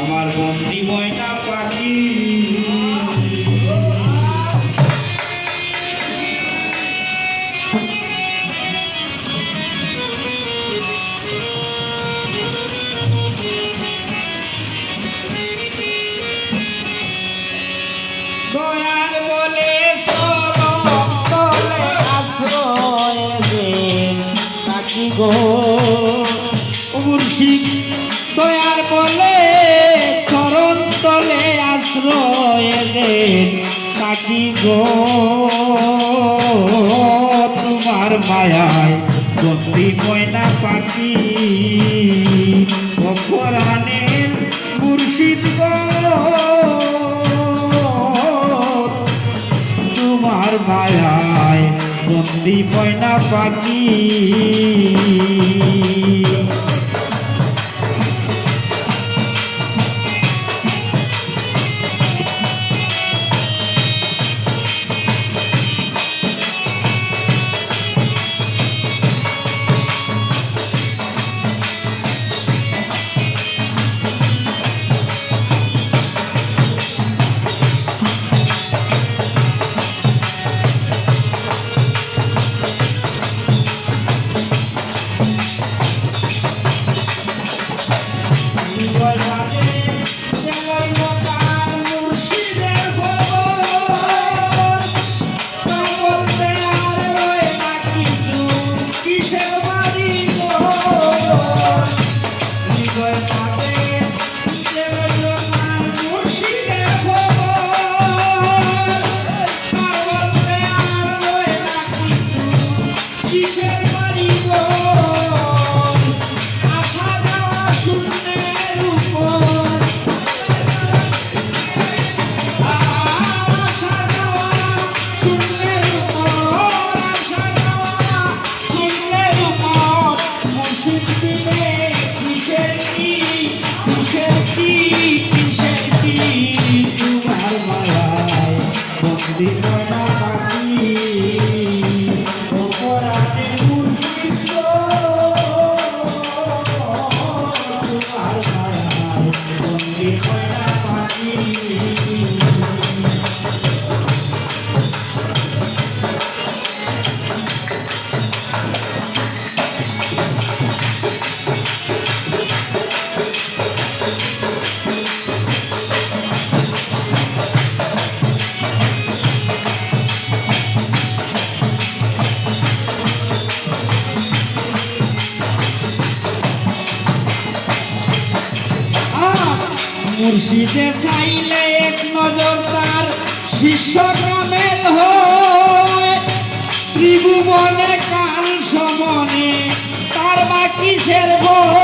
আমার বন্দি ময়না পাখি। দেন নাকি গো তোমার মায়ায় বন্দি ময়না পাখি? অপরাণের মুর্শিদ গো, তোমার মায়ায় বন্দি ময়না পাখি? বন্দি ময়না পাখি মুর্শিদে চাইলে এক নজর তার শিষ্য হয় ত্রিভুবনে কাল সমনে তার বাকি সের ভয়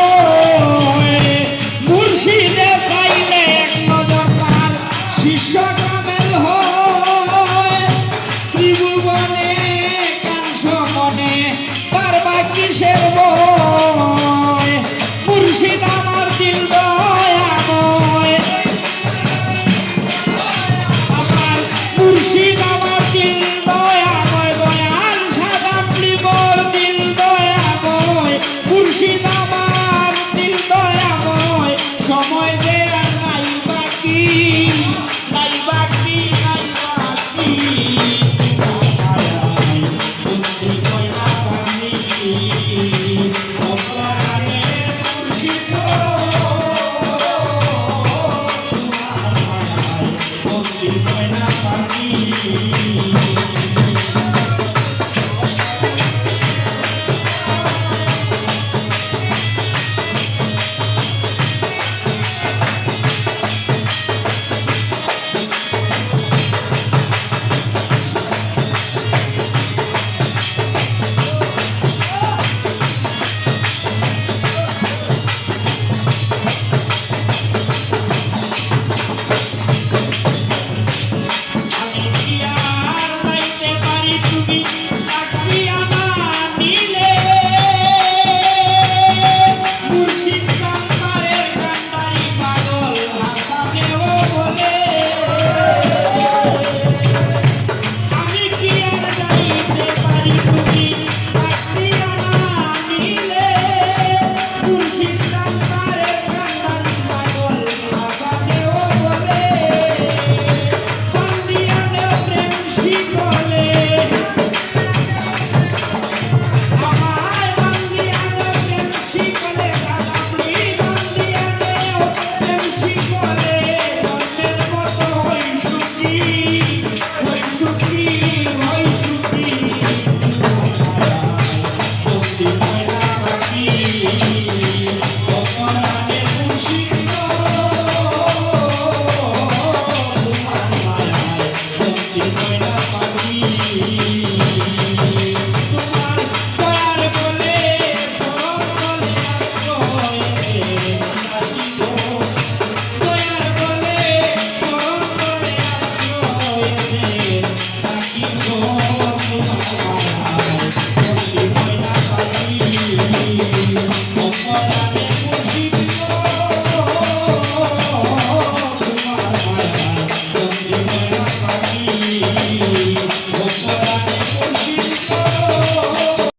Thank you.